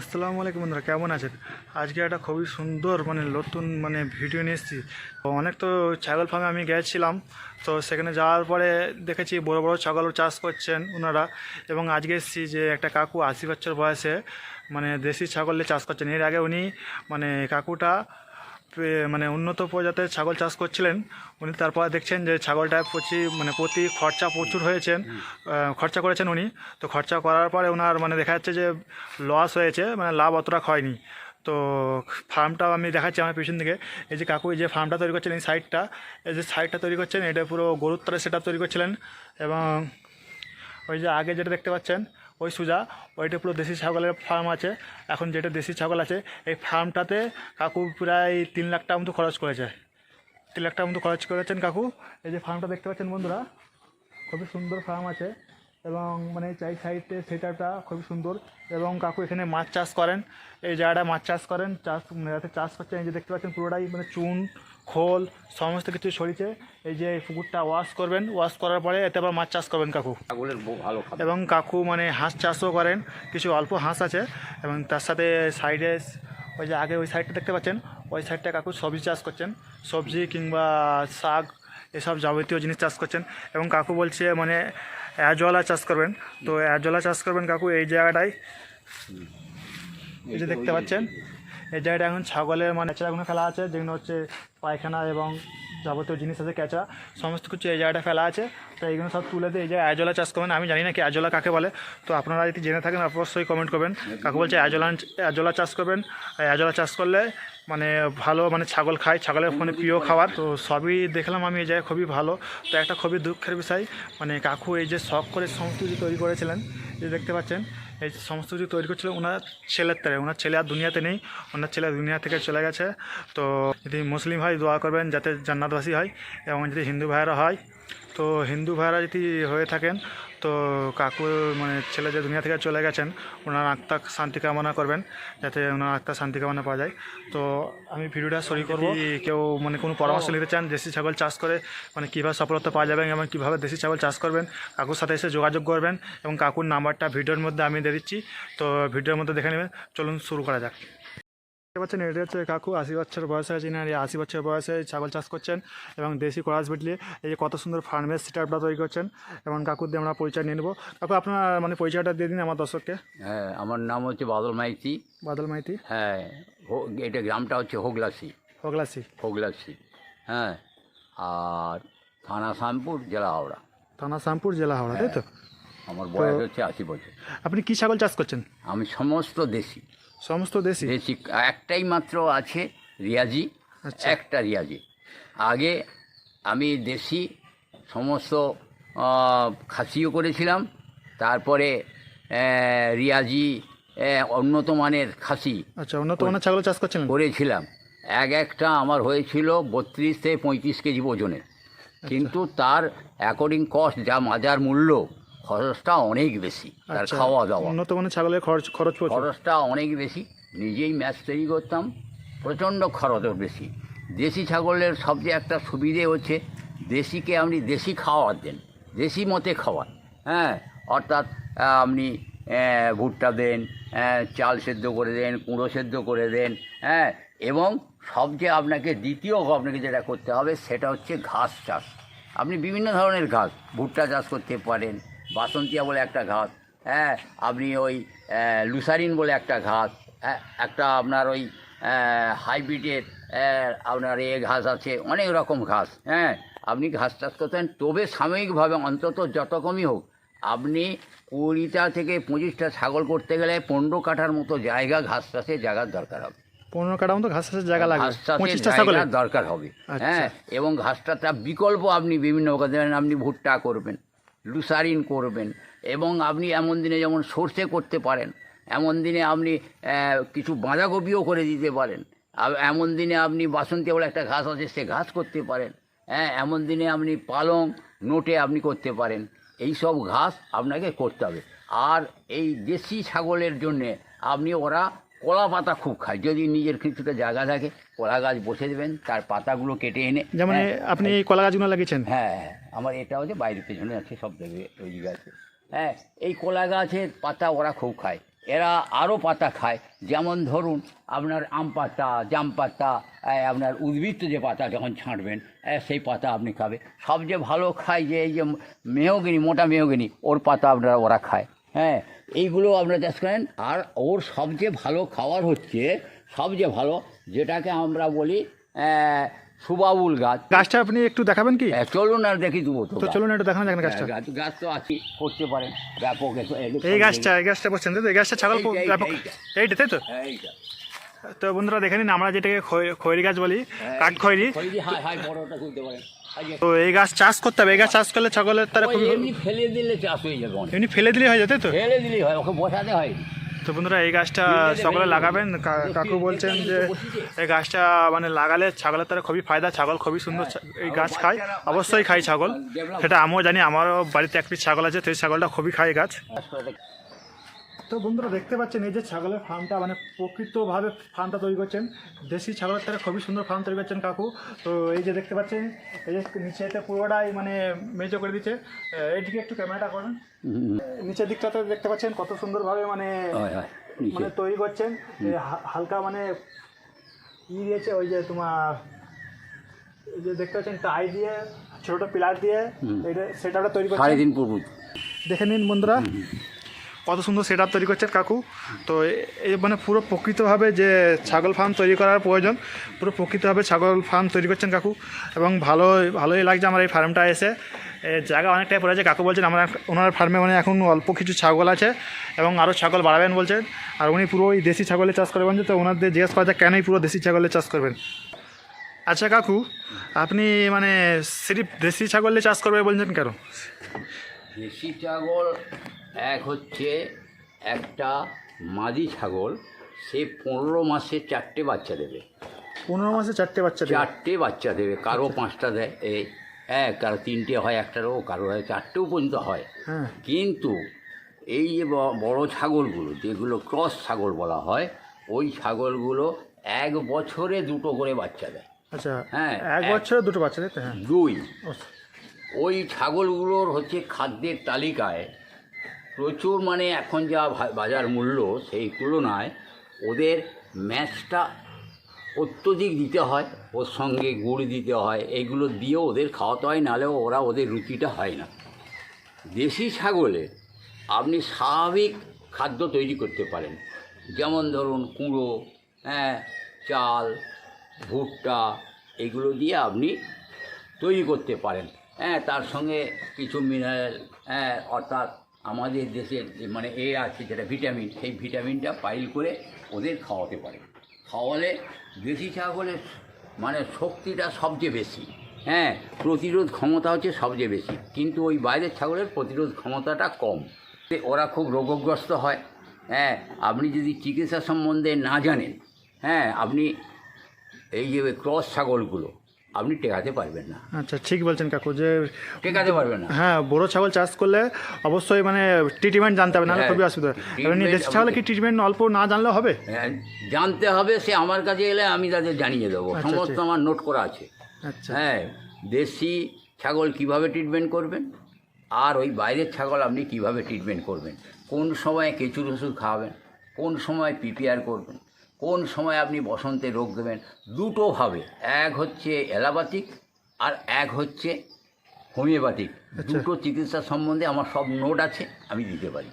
আসসালামু আলাইকুম বন্ধুরা, কেমন আছেন? আজকে একটা খুবই সুন্দর মানে নতুন মানে ভিডিও নিয়ে এসেছি। তো অনেক তো ছাগল ফার্মে আমি গেছিলাম, তো সেখানে যাওয়ার পরে দেখেছি বড় বড় ছাগল চাষ করছেন ওনারা এবং আজকে এসেছি যে একটা কাকু আশি বছর বয়সে মানে দেশি ছাগলে চাষ করছেন। এর আগে উনি মানে কাকুটা মানে উন্নত প্রজাতির ছাগল চাষ করছিলেন। উনি তারপর দেখছেন যে ছাগলটা প্রতি মানে প্রতি খরচা প্রচুর হয়েছেন। খরচা করেছেন উনি। তো খরচা করার পরে ওনার মানে দেখা যাচ্ছে যে লস হয়েছে মানে লাভ অতটা হয়নি। তো ফার্মটা আমি দেখাচ্ছি আমার পিছন দিকে। এই যে কাকু যে ফার্মটা তৈরি করছেন এই সাইডটা এই যে সাইডটা তৈরি করছেন এটা পুরো গরুর তরে সেটা তৈরি করছিলেন। এবং ওই যে আগে যেটা দেখতে পাচ্ছেন ওই সুজা, ওইটা পুরো দেশি ছাগলের ফার্ম আছে। এখন যেটা দেশি ছাগল আছে, এই ফার্মটাতে কাকু প্রায় তিন লাখ টাকা মতো খরচ করেছে। তিন লাখ টাকা মতো খরচ করেছেন কাকু। এই যে ফার্মটা দেখতে পাচ্ছেন বন্ধুরা, খুবই সুন্দর ফার্ম আছে এবং মানে চাই সাইডে সেটাটা খুবই সুন্দর এবং কাকু এখানে মাছ চাষ করেন। এই জায়গাটা মাছ চাষ করেন, চাষ মানে যাতে চাষ করছেন, এই যে দেখতে পাচ্ছেন পুরোটাই মানে চুন খোল সমস্ত কিছু সরিয়েছে এই যে পুকুরটা ওয়াশ করবেন। ওয়াশ করার পরে এতে আবার মাছ চাষ করবেন কাকু। ভালো এবং কাকু মানে হাঁস চাষও করেন কিছু অল্প হাঁস আছে। এবং তার সাথে সাইডে ওই যে আগে ওই সাইডটা দেখতে পাচ্ছেন ওই সাইডটা কাকু সবজি চাষ করছেন। সবজি কিংবা শাক এসব যাবতীয় জিনিস চাষ করছেন। এবং কাকু বলছে মানে অ্যাজওয়ালা চাষ করবেন। তো অ্যাজওয়ালা চাষ করবেন কাকু এই জায়গাটায়। এই যে দেখতে পাচ্ছেন? এই জায়গাটা এখন ছাগলের মানে ক্যাচড়াগুলো ফেলা আছে, যেগুলো হচ্ছে পায়খানা এবং যাবতীয় জিনিস আছে ক্যাচড়া সমস্ত কিছু এই জায়গাটা ফেলা আছে। তো এইগুলো সব তুলে দিয়ে এই জায়গায় অ্যাজোলা চাষ করবেন, আমি জানি না কি অ্যাজোলা কাকে বলে। তো আপনারা যদি জেনে থাকেন, অবশ্যই কমেন্ট করবেন। কাকু বলছে অ্যাজোলা অ্যাজোলা চাষ করবেন। অ্যাজোলা চাষ করলে মানে ভালো মানে ছাগল খায়, ছাগলের মানে প্রিয় খাবার। তো সবই দেখলাম আমি, এই জায়গায় খুবই ভালো। তো একটা খুবই দুঃখের বিষয় মানে কাকু এই যে শখ করে সমস্ত তৈরি করেছিলেন যে দেখতে পাচ্ছেন এই সমস্ত কিছু তৈরি করছিল, ওনার ছেলের তারে ওনার ছেলে আর দুনিয়াতে নেই, ওনার ছেলে দুনিয়া থেকে চলে গেছে। তো যদি মুসলিম ভাই দোয়া করবেন যাতে জান্নাতবাসী হয় এবং যদি হিন্দু ভাইয়েরা হয়, তো হিন্দু ভাইয়েরা যদি হয়ে থাকেন তো কাকু মানে ছেলে যে দুনিয়া থেকে চলে গেছেন ওনার আত্মা শান্তি কামনা করবেন যাতে ওনার আত্মা শান্তি কামনা পাওয়া যায়। তো আমি ভিডিওটা সরি করব। কেউ মানে কোনো পরামর্শ নিতে চান দেশি ছাগল চাষ করে মানে কীভাবে সফলতা পাওয়া যাবে এবং কীভাবে দেশি ছাগল চাষ করবেন কাকুর সাথে এসে যোগাযোগ করবেন এবং কাকুর নাম্বারটা ভিডিওর মধ্যে আমি দিয়ে দিচ্ছি। তো ভিডিওর মধ্যে দেখে নেবেন। চলুন শুরু করা যাক। দেখতে পাচ্ছেন এটা হচ্ছে কাকু আশি বছর বয়সে আছে না আশি বছর বয়সে ছাগল চাষ করছেন এবং দেশি করাস বিটলি এই যে কত সুন্দর ফার্মের সেট আপটা তৈরি করছেন। এবং কাকুর দিয়ে আমরা পরিচয় নিয়ে নেব। কাকু আপনার মানে পরিচয়টা দিয়ে দিন আমার দর্শককে। হ্যাঁ আমার নাম হচ্ছে বাদল মাইতি। বাদল মাইতি। হ্যাঁ এটা গ্রামটা হচ্ছে হোগলাসি। হোগলাসি। হোগলাসি হ্যাঁ আর থানা শ্যামপুর জেলা হাওড়া। থানা শ্যামপুর জেলা হাওড়া তাই তো? আমার বয়স হচ্ছে আশি বছর। আপনি কী ছাগল চাষ করছেন? আমি সমস্ত দেশি। সমস্ত দেশি দেশি একটাই মাত্র আছে রিয়াজি আচ্ছা। একটা রিয়াজি। আগে আমি দেশি সমস্ত খাসিও করেছিলাম তারপরে রিয়াজি উন্নত মানের খাসি আচ্ছা উন্নত মানের ছাগল চাষ করছিলেন? করেছিলাম। এক একটা আমার হয়েছিল বত্রিশ থেকে পঁয়ত্রিশ কেজি ওজনের। কিন্তু তার অ্যাকর্ডিং কস্ট যা মাজার মূল্য খরচটা অনেক বেশি তার আচ্ছা, খাওয়া দাওয়া। উন্নত মানের ছাগলের খরচ খরচ খরচটা অনেক বেশি নিজেই ম্যাচ তৈরি করতাম প্রচণ্ড খরচও বেশি। দেশি ছাগলের সবচেয়ে একটা সুবিধে হচ্ছে দেশিকে আপনি দেশি খাওয়ার দেন দেশি মতে খাওয়ান হ্যাঁ? অর্থাৎ আপনি ভুট্টা দেন চাল সেদ্ধ করে দেন কুঁড়ো সেদ্ধ করে দেন হ্যাঁ? এবং সবচেয়ে আপনাকে দ্বিতীয় আপনাকে যেটা করতে হবে সেটা হচ্ছে ঘাস চাষ। আপনি বিভিন্ন ধরনের ঘাস ভুট্টা চাষ করতে পারেন বাসন্তিয়া বলে একটা ঘাস হ্যাঁ আপনি ওই লুসারিন বলে একটা ঘাস হ্যাঁ, একটা আপনার ওই হাইব্রিডের আপনার এ ঘাস আছে অনেক রকম ঘাস হ্যাঁ আপনি ঘাস চাষ করতেন তবে সাময়িকভাবে অন্তত যত কমই হোক আপনি কুড়িটা থেকে পঁচিশটা ছাগল করতে গেলে পনেরো কাঠার মতো জায়গা ঘাস চাষের জায়গার দরকার হবে পনেরো কাটা মতো ঘাস চাষের জায়গা লাগবে পঁচিশটা ছাগলের দরকার হবে আচ্ছা। হ্যাঁ এবং ঘাসটা তার বিকল্প আপনি বিভিন্ন আপনি ভুট্টা করবেন লুসারিন করবেন। এবং আপনি এমন দিনে যেমন সর্ষে করতে পারেন এমন দিনে আপনি কিছু বাঁধাকপিও করে দিতে পারেন। এমন দিনে আপনি বাসন্তী বলে একটা ঘাস আছে সে ঘাস করতে পারেন। হ্যাঁ এমন দিনে আপনি পালং নোটে আপনি করতে পারেন। এই সব ঘাস আপনাকে করতে হবে। আর এই দেশি ছাগলের জন্যে আপনি ওরা কলা পাতা খুব খায়। যদি নিজের কিছুটা জায়গা থাকে কলা গাছ বসে দেবেন তার পাতাগুলো কেটে এনে যেমন হ্যাঁ, আপনি এই কলা গাছগুলো লাগিয়েছেন? হ্যাঁ হ্যাঁ। আমার এটা হচ্ছে বাইরের পেছনে আছে, সব জায়গায় তৈরি গাছে। হ্যাঁ এই কলা গাছের পাতা ওরা খুব খায়। এরা আরও পাতা খায়। যেমন ধরুন, আপনার আম পাতা, জাম পাতা আপনার উদ্ভিদ যে পাতা যখন ছাঁটবেন সেই পাতা আপনি খাবে সবচেয়ে ভালো খায় যে এই যে মেহগিনি, মোটা মেহগিনি, ওর পাতা আপনারা ওরা খায়। হ্যাঁ এইগুলো আপনারা চাষ করেন। আর ওর সবচেয়ে ভালো খাবার হচ্ছে, সবচেয়ে ভালো যেটাকে আমরা বলি সুবাবুল গাছ। গাছটা আপনি একটু দেখাবেন কি? চলুন আর দেখি দেবো তো চলুন একটু দেখানো যাক না গাছটা। গাছ গাছ তো আছে করতে পারেন। ব্যাপক এই গাছটা এই গাছটা বলছেন তো? এই গাছটা ছাগল ব্যাপক এইটা। তাই তো? এইটা। তো বন্ধুরা দেখে নিন আমরা যেটাকে খৈরি গাছ বলি হ্যাঁ, কাঠ খৈরি। তো এই গাছ চাষ করতে হবে। এই গাছ চাষ করলে ছাগলের তারা এমনি ফেলে দিলে চাষ হয়ে যাবে এমনি ফেলে দিলেই হয়ে যায় তাই তো? ফেলে দিলেই হয় ওকে বসাতে হয় তো বন্ধুরা, এই গাছটা সকলে লাগাবেন। কাকু বলছেন যে, এই গাছটা মানে লাগালে ছাগলের তারা খুবই ফায়দা, ছাগল খুবই সুন্দর এই গাছ খায়, অবশ্যই খায় ছাগল। সেটা আমিও জানি, আমারও বাড়িতে একটি ছাগল আছে, সেই ছাগলটা খুবই খায় গাছ। তো বন্ধুরা দেখতে পাচ্ছেন এই যে ছাগলের ফার্মটা মানে প্রকৃতভাবে ফার্মটা তৈরি করছেন। দেশি ছাগলের তারা খুবই সুন্দর ফার্ম তৈরি করছেন কাকু। তো এই যে দেখতে পাচ্ছেন এই যে নিচেতে পুরোটাই মানে মেজো করে দিচ্ছে। আহ, এইদিকে একটু ক্যামেরাটা করেন। নিচের দিকটাতে দেখতে পাচ্ছেন কত সুন্দরভাবে মানে। মানে তৈরি করছেন। হালকা মানে ই দিয়েছে ওই যে তোমার এই যে দেখতে পাচ্ছেন টাই দিয়ে ছোট পিলার দিয়ে এটা সেটা তৈরি সাড়ে করছেন তিন পূর্ব দেখে নিন বন্ধুরা। কত সুন্দর সেট তৈরি করছেন কাকু? তো এই মানে পুরো প্রকৃতভাবে যে ছাগল ফার্ম তৈরি করার প্রয়োজন, পুরো প্রকৃতভাবে ছাগল ফার্ম তৈরি করছেন কাকু। এবং ভালো ভালোই লাগছে আমার এই ফার্মটা এসে। জায়গা অনেকটাই পড়েছে কাকু বলছেন, আমার ওনার ফার্মে মানে এখন অল্প কিছু ছাগল আছে এবং আরও ছাগল বাড়াবেন, বলছেন। আর উনি পুরো ওই দেশি ছাগলের চাষ করবেন তো ওনাদের জিজ্ঞেস করা যায় কেনই পুরো দেশি ছাগলের চাষ করবেন? আচ্ছা কাকু, আপনি মানে সিরিফ দেশি ছাগলে চাষ করবে বলছেন কেন? দেশি ছাগল এক হচ্ছে একটা মাদি ছাগল সে পনেরো মাসে চারটে বাচ্চা দেবে। পনেরো মাসে চারটে বাচ্চা চারটে বাচ্চা দেবে কারও পাঁচটা দেয় এই এক কারও তিনটে হয় একটারও কারও হয় চারটেও পর্যন্ত হয়। হ্যাঁ। কিন্তু এই যে বড় ছাগলগুলো যেগুলো ক্রস ছাগল বলা হয় ওই ছাগলগুলো এক বছরে দুটো করে বাচ্চা দেয়। আচ্ছা হ্যাঁ, এক এক- বছরে দুটো বাচ্চা দেয় হ্যাঁ। দুই। ওই ছাগলগুলোর হচ্ছে খাদ্যের তালিকায় প্রচুর মানে এখন যা বাজার মূল্য সেই তুলনায় ওদের ম্যাচটা অত্যধিক দিতে হয়, ওর সঙ্গে গুড় দিতে হয় এইগুলো দিয়ে ওদের খাওয়াতে হয় নাহলেও ওরা ওদের রুচিটা হয় না। দেশি ছাগলে আপনি স্বাভাবিক খাদ্য তৈরি করতে পারেন। যেমন ধরুন কুঁড়ো হ্যাঁ চাল, ভুট্টা, এগুলো দিয়ে আপনি তৈরি করতে পারেন। হ্যাঁ তার সঙ্গে কিছু মিনারেল হ্যাঁ অর্থাৎ আমাদের দেশের মানে এ আছে যেটা ভিটামিন, সেই ভিটামিনটা পাইল করে ওদের খাওয়াতে পারে। খাওয়ালে দেশি ছাগলের মানে শক্তিটা সবচেয়ে বেশি। হ্যাঁ প্রতিরোধ ক্ষমতা হচ্ছে সবচেয়ে বেশি। কিন্তু ওই বাইরের ছাগলের প্রতিরোধ ক্ষমতাটা কম। ওরা খুব রোগগ্রস্ত হয়। হ্যাঁ আপনি যদি চিকিৎসা সম্বন্ধে না জানেন হ্যাঁ আপনি এই যে ক্রস ছাগলগুলো আপনি টেকাতে পারবেন না। আচ্ছা ঠিক বলছেন কাকু যে টেকাতে পারবেন না। হ্যাঁ বড় ছাগল চাষ করলে অবশ্যই মানে ট্রিটমেন্ট জানতে হবে নাহলে হ্যাঁ, খুবই অসুবিধা এমনি দেশি ছাগলে কি ট্রিটমেন্ট অল্প না জানলে হবে? হ্যাঁ, জানতে হবে সে আমার কাছে এলে আমি তাদের জানিয়ে দেবো। আচ্ছা, সমস্ত আচ্ছা। আমার নোট করা আছে। আচ্ছা। হ্যাঁ দেশি ছাগল কীভাবে ট্রিটমেন্ট করবেন? আর ওই বাইরের ছাগল আপনি কীভাবে ট্রিটমেন্ট করবেন? কোন সময় কেঁচুর ওষুধ খাওয়াবেন? কোন সময় পিপিআর করবেন? কোন সময় আপনি বসন্তে রোগ দেবেন? দুটোভাবে এক হচ্ছে অ্যালোপ্যাথিক আর এক হচ্ছে হোমিওপ্যাথিক। দুটো চিকিৎসা সম্বন্ধে আমার সব নোট আছে আমি দিতে পারি।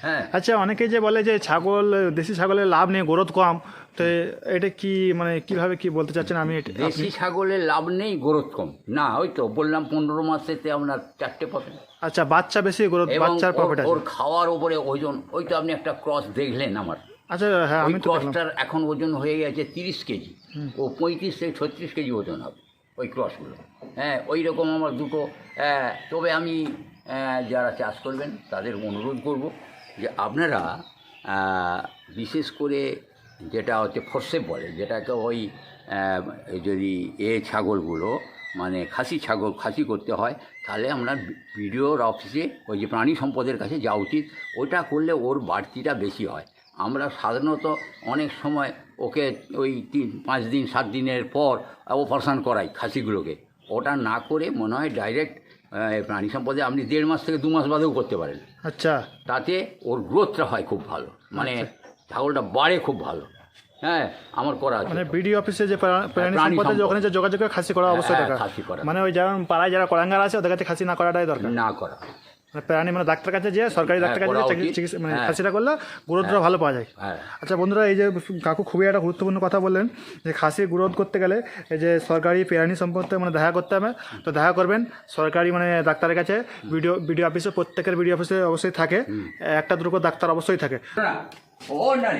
হ্যাঁ। আচ্ছা অনেকে যে বলে যে ছাগল দেশি ছাগলের লাভ নেই গ্রোথ কম তো এটা কি মানে কীভাবে কি বলতে চাচ্ছেন? আমি এটা- দেশি ছাগলের লাভ নেই গ্রোথ কম। না ওই তো বললাম পনেরো মাসেতে আপনার চারটে পাবেন। আচ্ছা বাচ্চা বেশি গ্রোথ বাচ্চার প্রফিট ওর খাওয়ার উপরে ওজন ওই তো আপনি একটা ক্রস দেখলেন আমার। আচ্ছা হ্যাঁ আমি ক্রসটার এখন ওজন হয়ে গেছে তিরিশ কেজি। ও পঁয়ত্রিশ থেকে ছত্রিশ কেজি ওজন হবে ওই ক্রসগুলো। হ্যাঁ ওই রকম আমার দুটো তবে আমি যারা চাষ করবেন তাদের অনুরোধ করব যে আপনারা বিশেষ করে যেটা হচ্ছে ফরসেপ বলে যেটাকে ওই যদি এ ছাগলগুলো মানে খাসি ছাগল খাসি করতে হয় তাহলে আমরা বিডিওর অফিসে ওই যে প্রাণী সম্পদের কাছে যাওয়া উচিত। ওটা করলে ওর বাড়তিটা বেশি হয়। আমরা সাধারণত অনেক সময় ওকে ওই তিন পাঁচ দিন সাত দিনের পর অপারেশান করাই খাসিগুলোকে। ওটা না করে মনে হয় ডাইরেক্ট প্রাণী সম্পদে আপনি দেড় মাস থেকে দু মাস বাদেও করতে পারেন। আচ্ছা। তাতে ওর গ্রোথটা হয় খুব ভালো। মানে ছাগলটা বাড়ে খুব ভালো। হ্যাঁ আমার করা আছে। মানে বিডি অফিসে যে প্রা- প্রাণী সম্পদে যে ওখানে যে যোগাযোগ খাসি করা অবশ্যই হ্যাঁ, দরকার। খাসি করা। মানে ওই যেমন পাড়ায় যারা করাঙ্গার আছে ওদের কাছে খাসি না করাটাই দরকার। না করা। প্রাণী মানে ডাক্তার কাছে যে সরকারি হ্যাঁ, ডাক্তার কাছে চিকিৎসা- মানে হ্যাঁ। খাসিটা করলে গ্রোথটা ভালো পাওয়া যায়। হ্যাঁ। আচ্ছা বন্ধুরা এই যে কাকু খুবই একটা গুরুত্বপূর্ণ কথা বললেন যে খাসি গ্রোথ করতে গেলে এই যে সরকারি প্রাণী সম্পদে মানে দেখা করতে হবে। তো দেখা করবেন সরকারি মানে ডাক্তারের কাছে ভিডিও ভিডিও অফিসে প্রত্যেকের ভিডিও অফিসে অবশ্যই থাকে। একটা দুটো ডাক্তার অবশ্যই থাকে। ও না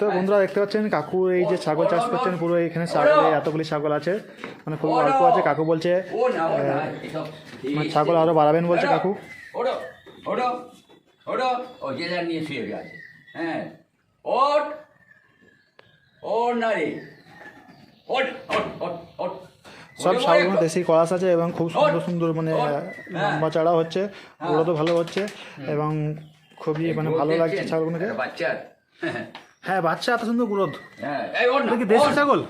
তো বন্ধুরা দেখতে পাচ্ছেন কাকু এই যে ছাগল চাষ করছেন পুরো এখানে ছাগল এতগুলি ছাগল আছে। মানে খুবই অল্প আছে কাকু বলছে মানে ছাগল আরও বাড়াবেন বলছে কাকু। ওড়ো ওড়ো ওড়ো ও যে যার নিয়ে শুয়ে গেছে। হ্যাঁ ওট ও না রে। ওট ওট ওট ওট। সব ওরে বাবা, দেশি করাস আছে এবং খুব সুন্দর সুন্দর মানে হ্যাঁ। লম্বা চাড়া হচ্ছে বড় তো ভালো হচ্ছে এবং খুবই মানে ভালো লাগছে? ছাগলগুলোকে। বাচ্চার। হ্যাঁ বাচ্চা এত সুন্দর গ্রোথ হ্যাঁ এই না, দেশি ছাগল?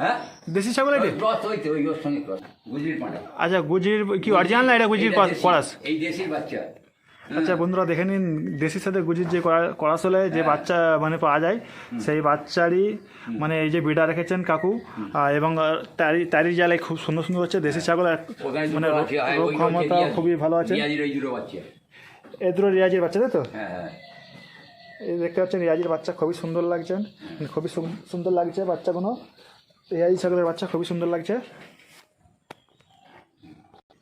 হ্যাঁ? দেশি ছাগল এটা? ক্রস হইতে ওই ওর সঙ্গে ক্রস গুজরির পাঁটা আচ্ছা গুজির কি অরিজিনাল না এটা গুজির করাস এই দেশির বাচ্চা। আচ্ছা বন্ধুরা দেখে নিন দেশির সাথে গুজির যে করা- করাস হলে যে হ্যাঁ। বাচ্চা মানে পাওয়া যায় সেই বাচ্চারই মানে এই যে বিড়া রেখেছেন কাকু এবং তারি তারি জালে খুব সুন্দর সুন্দর হচ্ছে দেশি ছাগল মানে রোগ হচ্ছে ক্ষমতা খুবই ভালো আছে। বাচ্চা। রিয়াজির বাচ্চা তাই তো? হ্যাঁ হ্যাঁ। এই দেখতে পাচ্ছেন রিয়াজির বাচ্চা খুবই সুন্দর লাগছেন খুবই সুন্দর লাগছে বাচ্চাগুলো। রিয়াজি ছাগলের বাচ্চা খুবই সুন্দর লাগছে।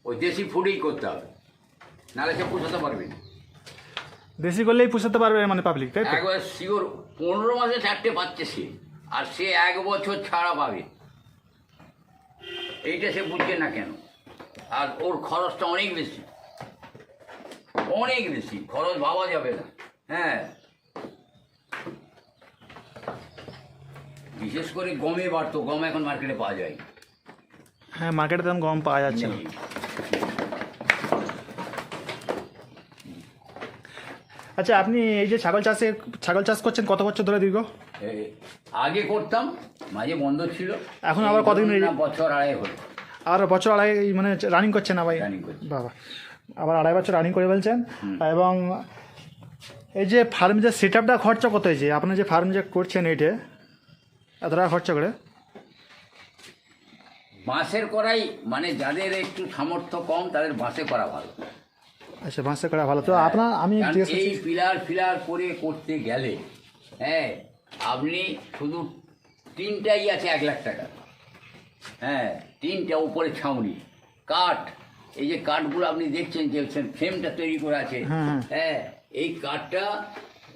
ওই দেশি ফুডেই করতে হবে। নাহলে সে পোষাতে পারবে দেশি করলেই পুষাতে পারবে মানে পাবলিক তাই তো? একবার শিওর পনেরো মাসে চারটে পাচ্ছে সে আর সে এক বছর ছাড়া পাবে। এইটা সে বুঝছে না কেন? আর ওর খরচটা অনেক বেশি। অনেক বেশি। খরচ ভাবা যাবে না। হ্যাঁ। বিশেষ করে গমে বাড়তো গম এখন মার্কেটে পাওয়া যায় হ্যাঁ মার্কেটে তেমন গম পাওয়া যাচ্ছে না। আচ্ছা আপনি এই যে ছাগল চাষে ছাগল চাষ করছেন কত বছর ধরে দীর্ঘ? আগে করতাম মাঝে বন্ধ ছিল। এখন আবার কতদিন বছর আড়াই হলো। আর বছর আড়াই মানে রানিং করছেন আবার। বাবা আবার আড়াই বছর রানিং করে ফেলছেন। এবং এই যে ফার্ম যে সেট আপটা খরচা কত হয়েছে আপনি যে ফার্ম যে করছেন এইটে এত টাকা খরচা করে? বাঁশের করাই মানে যাদের একটু সামর্থ্য কম তাদের বাঁশে করা ভালো। আচ্ছা বাঁশে করা ভালো। তো আপনার আমি এই পিলার ফিলার করে করতে গেলে হ্যাঁ আপনি শুধু তিনটাই আছে এক লাখ টাকা। হ্যাঁ তিনটা উপরে ছাউনি কাঠ। এই যে কাঠগুলো আপনি দেখছেন যে ফ্রেমটা তৈরি করে আছে। হ্যাঁ, হ্যাঁ। হ্যাঁ এই কাঠটা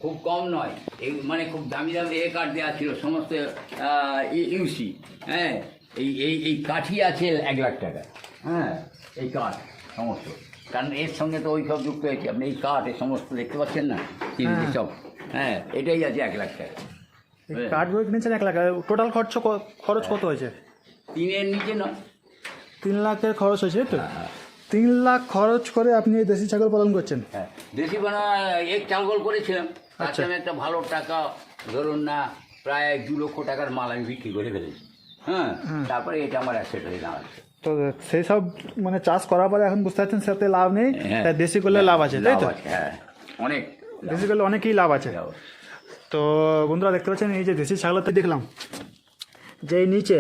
খুব কম নয়। এই মানে খুব দামি দামি এ কাঠ দেওয়া ছিল সমস্ত ইউসি। হ্যাঁ? এই এই এই কাঠই আছে এক লাখ টাকা। হ্যাঁ? এই কাঠ সমস্ত। কারণ এর সঙ্গে তো ওই সব যুক্ত হয়েছে। আপনি এই কাঠ এই সমস্ত দেখতে পাচ্ছেন না? হ্যাঁ। সব। হ্যাঁ? এটাই আছে এক লাখ টাকা। কাঠগুলো কিনেছেন এক লাখ। টোটাল খরচ খরচ কত হয়েছে? তিনের নিচে নয় তিন লাখের খরচ হয়েছে তো? তিন লাখ খরচ করে আপনি দেশি ছাগল পালন করছেন? হ্যাঁ। দেশি বানা এক চালগোল করেছিলাম। আচ্ছা। আমি একটা ভালো টাকা ধরুন না প্রায় দু লক্ষ টাকার মাল আমি বিক্রি করে ফেলেছি। হ্যাঁ তারপরে এটা আমার অ্যাসেট হয়ে দাঁড়াচ্ছে। তো সেই সব মানে চাষ করার পরে এখন বুঝতে পারছেন সাথে লাভ নেই হ্যাঁ। তাই দেশি করলে লাভ আছে তাই তো? হ্যাঁ। অনেক দেশি করলে অনেকই লাভ আছে। তো বন্ধুরা দেখতে পাচ্ছেন এই যে দেশি ছাগলতে দেখলাম যে এই নিচে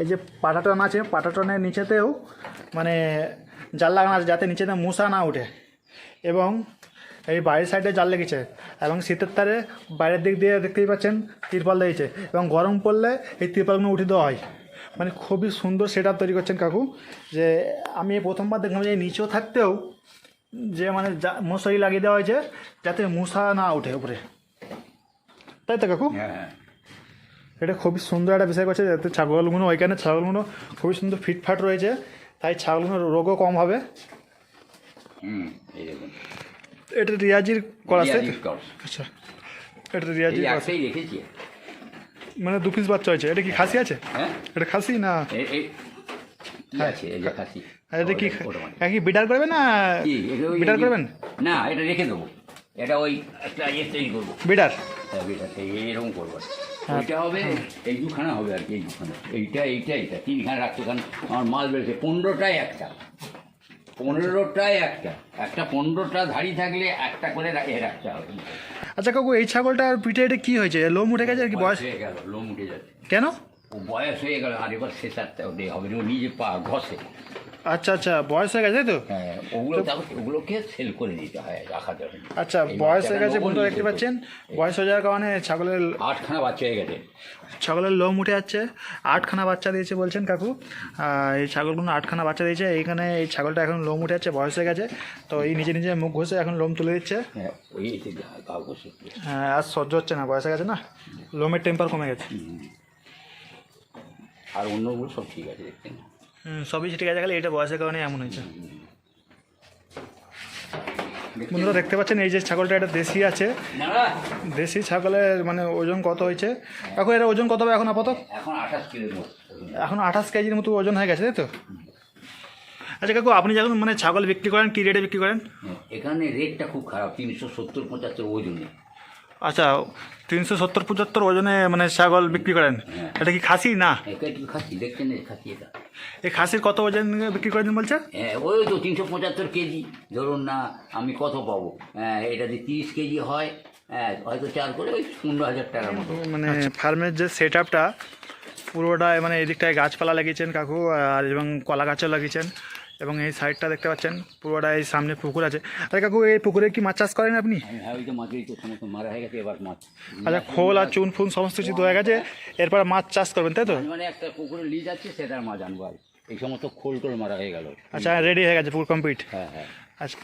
এই যে পাটাটন আছে পাটাটনের নিচেতেও মানে জাল লাগানো আছে যাতে নিচেতে মশা না ওঠে এবং এই বাইরের সাইডে জাল লেগেছে এবং শীতের তারে বাইরের দিক দিয়ে দেখতেই পাচ্ছেন তিরপাল দিয়েছে এবং গরম পড়লে এই তিরপালগুলো উঠে দেওয়া হয়। মানে খুবই সুন্দর সেট তৈরি করছেন কাকু। যে আমি প্রথমবার দেখলাম যে নিচেও থাকতেও যে মানে মশারি লাগিয়ে দেওয়া হয়েছে যাতে মশা না ওঠে উপরে। তাই তো কাকু? হ্যাঁ হ্যাঁ। এটা খুবই সুন্দর একটা বিষয় করছে যাতে ছাগলগুলো ওইখানে ছাগলগুলো খুবই সুন্দর ফিটফাট রয়েছে তাই ছাগলগুলোর রোগও কম হবে। হুম এই দেখুন। এটা রিয়াজির করা আছে আচ্ছা। এটা রিয়াজির করা রেখেছি। মানে দু পিস বাচ্চা হয়েছে। এটা কি খাসি আছে? হ্যাঁ। এটা খাসি না? এ- এ- আছে? এই যে খাসি। এটা কি মানে। এটা কি বিটার করবেন না বিটার করবেন? না এটা রেখে দেবো। এটা ওই একটা ইয়ে তৈরি করব। বিটার? হ্যাঁ, এটা এই- এইরকম করব। ওইটা হবে এই দুখানা হবে আর কি এই দুখানা। এইটা এইটা এইটা। তিনখানা রাখতে কারণ আমার মাল বেড়েছে। পনেরোটাই একটা। পনেরোটায় একটা। একটা পনেরোটা ধাড়ি থাকলে একটা করে এ রাখতে হবে। আচ্ছা কাকু এই ছাগলটা আর পিঠে এটা কি হয়েছে? লোম উঠে গেছে আর কি? বয়স? হয়ে গেল লোম উঠে যাচ্ছে। কেন? ও বয়স হয়ে গেল আর এবার সে তার হবে। ও নিজে পা ঘষে। আচ্ছা আচ্ছা বয়স হয়ে গেছে তো? হ্যাঁ ওগুলো ওগুলোকে সেল করে দিতে হয় রাখা যাবে আচ্ছা বয়স হয়ে গেছে বন্ধুরা দেখতে পাচ্ছেন বয়স হয়ে যাওয়ার কারণে ছাগলের আটখানা বাচ্চা হয়ে গেছে। ছাগলের লোম উঠে যাচ্ছে আটখানা বাচ্চা দিয়েছে বলছেন কাকু। এই ছাগলগুলো আটখানা বাচ্চা দিয়েছে এইখানে এই ছাগলটা এখন লোম উঠে যাচ্ছে বয়স হয়ে গেছে। তো এই নিজে নিজে মুখ ঘষে এখন লোম তুলে দিচ্ছে। হ্যাঁ হ্যাঁ, আর সহ্য হচ্ছে না বয়স হয়ে গেছে না? লোমের টেম্পার কমে গেছে। আর অন্যগুলো সব ঠিক আছে হুম, সবই ঠিক আছে খালি এটা বয়সের কারণে এমন হয়েছে। বন্ধুরা দেখতে পাচ্ছেন এই যে ছাগলটা এটা দেশি আছে। দেশি ছাগলের মানে ওজন কত হয়েছে? এখন এটা ওজন কত হবে এখন আপাতত? এখন আঠাশ কেজির মতো ওজন হয়ে গেছে তাই তো? আচ্ছা কাকু আপনি যখন মানে ছাগল বিক্রি করেন কী রেটে বিক্রি করেন? হ্যাঁ, এখানে রেটটা খুব খারাপ তিনশো সত্তর পঁচাত্তর ওজনে আচ্ছা তিনশো সত্তর পঁচাত্তর ওজনে মানে ছাগল বিক্রি করেন। হ্যাঁ। এটা কি খাসি না? এটা খাসি? দেখছেন খাসি এটা। এই খাসির কত ওজন বিক্রি করেন বলছে? হ্যাঁ ওই তো তিনশো পঁচাত্তর কেজি। ধরুন না আমি কত পাবো? হ্যাঁ এটা যদি তিরিশ কেজি হয় হ্যাঁ হয়তো চার করে ওই পনেরো হাজার টাকার মতো। মানে ফার্মের যে সেট আপটা পুরোটাই মানে এদিকটায় গাছপালা লাগিয়েছেন কাকু আর এবং কলা গাছও লাগিয়েছেন। এবং এই সাইডটা দেখতে পাচ্ছেন পুরোটা এই সামনে পুকুর আছে। আরে কাকু এই পুকুরে কি মাছ চাষ করেন আপনি? হ্যাঁ, হ্যাঁ ওই তো মাছের তো সমস্ত মারা হয়ে গেছে এবার মাছ। আচ্ছা খোল আর চুন ফুন সমস্ত কিছু দেওয়া গেছে এরপর মাছ চাষ করবেন তাই তো? মানে একটা পুকুরে লিজ আছে সেটার মাছ আনব এই সমস্ত খোল টোল মারা হয়ে গেল। আচ্ছা রেডি হয়ে গেছে পুকুর কমপ্লিট হ্যাঁ হ্যাঁ। আচ্ছা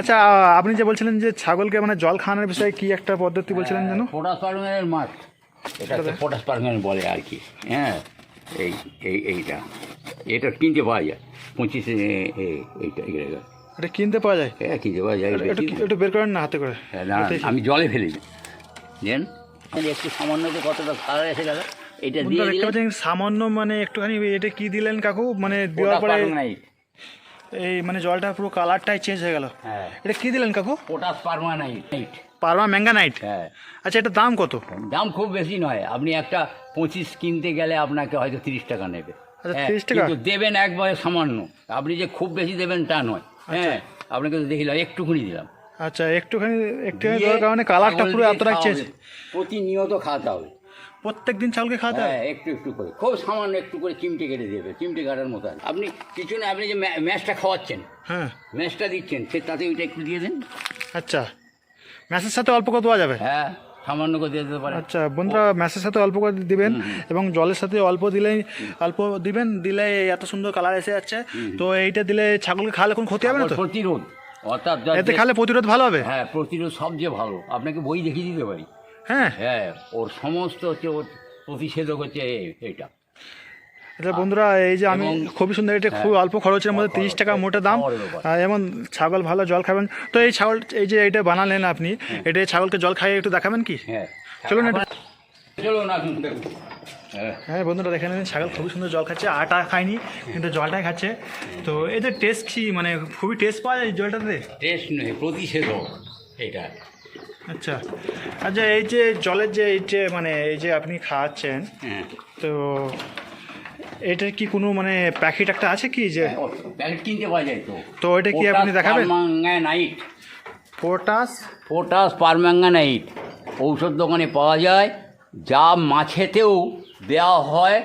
আচ্ছা আপনি যে বলছিলেন যে ছাগলকে মানে জল খাওয়ানোর বিষয়ে কি একটা পদ্ধতি বলছিলেন যেন? পটাশ পারমেন্টের মাছ। এটা পটাশ পারমেন্ট বলে আর কি। হ্যাঁ এই এই এইটা। এটা কিনতে পাওয়া যায়। পঁচিশে এইটা এটা কিনতে পাওয়া যায়? হ্যাঁ কিনতে পাওয়া যায় একটু একটু বের করেন না হাতে করে। না আমি জলে ফেলি দেন। একটু সামান্য কতটা কালার এসে গেল এটা দিয়ে বন্ধুরা দেখতে দিলে পাচ্ছেন সামান্য মানে একটুখানি এটা কি দিলেন কাকু? মানে দেওয়ার পরে এই মানে জলটা পুরো কালারটাই চেঞ্জ হয়ে গেল। হ্যাঁ। এটা কি দিলেন কাকু? পটাশ পারমানাইট পারমা ম্যাঙ্গানাইট হ্যাঁ। আচ্ছা এটা দাম কত? দাম খুব বেশি নয়। আপনি একটা পঁচিশ কিনতে গেলে আপনাকে হয়তো তিরিশ টাকা নেবে। আচ্ছা, হ্যাঁ, 30 কিন্তু দেবেন একবারে সামান্য। আপনি যে খুব বেশি দেবেন তা নয়। হ্যাঁ আপনাকে তো দেখিলাম একটুখানি দিলাম। আচ্ছা একটুখানি একটুখানি দেওয়ার কারণে কালারটা পুরো এত খাওয়াবে। প্রতিনিয়ত খাওয়াতে হবে। প্রত্যেক দিন ছাগলকে খাওয়াতে হবে? হ্যাঁ একটু একটু করে। খুব সামান্য একটু করে চিমটে কেটে দেবে। চিমটে কাটার মতো। আপনি কিছু না আপনি যে ম্যা- ম্যাশটা খাওয়াচ্ছেন হ্যাঁ। ম্যাশটা দিচ্ছেন সে তাতে ওইটা একটু দিয়ে দেন। আচ্ছা। ম্যাসের সাথে অল্প করে দেওয়া যাবে? হ্যাঁ। সামান্য করে দিয়ে দিতে পারে। আচ্ছা বন্ধুরা ম্যাসের সাথে অল্প করে দিবেন এবং জলের সাথে অল্প দিলেই অল্প দিবেন দিলে এত সুন্দর কালার এসে যাচ্ছে। তো এইটা দিলে ছাগলকে খাওয়ালে কোনো ক্ষতি হবে না তো? প্রতিরোধ। অর্থাৎ এতে খালে প্রতিরোধ ভালো হবে? হ্যাঁ প্রতিরোধ সবচেয়ে ভালো। আপনাকে বই দেখিয়ে দিতে পারি। হ্যাঁ। হ্যাঁ ওর সমস্ত হচ্ছে ওর প্রতিষেধক হচ্ছে এ- এইটা আচ্ছা বন্ধুরা এই যে আমি খুবই সুন্দর এটা খুব অল্প খরচের মধ্যে তিরিশ টাকা মোটা দাম এমন ছাগল ভালো জল খাবেন। তো এই ছাগল এই যে এটা বানালেন আপনি এটা ছাগলকে জল খাইয়ে একটু দেখাবেন কি? হ্যাঁ। চলুন চলুন হ্যাঁ। হ্যাঁ বন্ধুরা দেখে নেবেন ছাগল খুবই সুন্দর জল খাচ্ছে আটা খায়নি কিন্তু জলটাই খাচ্ছে। তো এদের টেস্ট কি মানে খুবই টেস্ট পাওয়া যায় জলটাতে? টেস্ট নেই প্রতিষেধক এটা। আচ্ছা আচ্ছা এই যে জলের যে এই যে মানে এই যে আপনি খাওয়াচ্ছেন হ্যাঁ। তো এটা কি কোনো মানে প্যাকেট একটা আছে কি যে প্যাকেট কিনতে পাওয়া যায় তো। তো এটা কি আপনি দেখাবেন? পারম্যাঙ্গানাইট পটাশ পটাশ পারম্যাঙ্গানাইট ঔষধ দোকানে পাওয়া যায়। যা মাছেতেও দেওয়া হয়।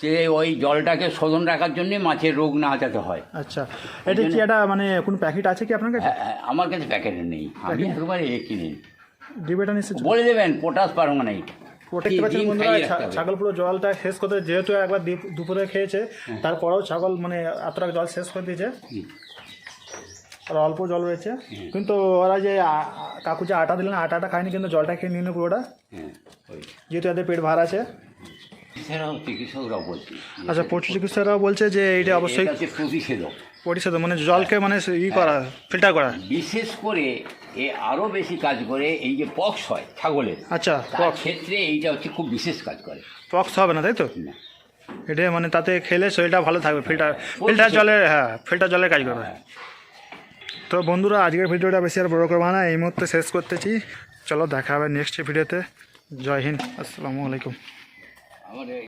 যে ওই জলটাকে শোধন রাখার জন্য মাছের রোগ না যাতে হয়। আচ্ছা। এটা কি একটা মানে কোনো প্যাকেট আছে কি আপনার কাছে? হ্যাঁ, হ্যাঁ, আমার কাছে প্যাকেট নেই। আমি একবারে কিনি। ডিবেটা নিশ্চয় বলে দেবেন পটাশ পারম্যাঙ্গানাইট দেখতে পাচ্ছেন বন্ধুরা। ছাগল পুরো জলটা শেষ করতে যেহেতু একবার দুপুরে খেয়েছে তারপরেও ছাগল মানে এতটা জল শেষ করে দিয়েছে। আর অল্প জল রয়েছে। কিন্তু ওরা যে কাকু যে আটা দিলেন আটাটা খায়নি কিন্তু জলটা খেয়ে নিল পুরোটা। হ্যাঁ যেহেতু এদের পেট ভার আছে। আচ্ছা পশু চিকিৎসকরাও বলছে যে এইটা অবশ্যই প্রতিষেধক। পরিষেদ মানে জলকে মানে ই করা ফিল্টার করা। বিশেষ করে এ আরও বেশি কাজ করে এই যে পক্স হয় ছাগলের আচ্ছা তার পক্স। ক্ষেত্রে এইটা হচ্ছে খুব বিশেষ কাজ করে। পক্স হবে না তাই তো? না। এটা মানে তাতে খেলে শরীরটা ভালো থাকবে ফিল্টার ফিল্টার জলের হ্যাঁ ফিল্টার জলের কাজ করবে। হ্যাঁ। তো বন্ধুরা আজকের ভিডিওটা বেশি আর বড় করব না এই মুহূর্তে শেষ করতেছি। চলো দেখা হবে নেক্সট ভিডিওতে। জয় হিন্দ আসসালামু আলাইকুম। আমাদের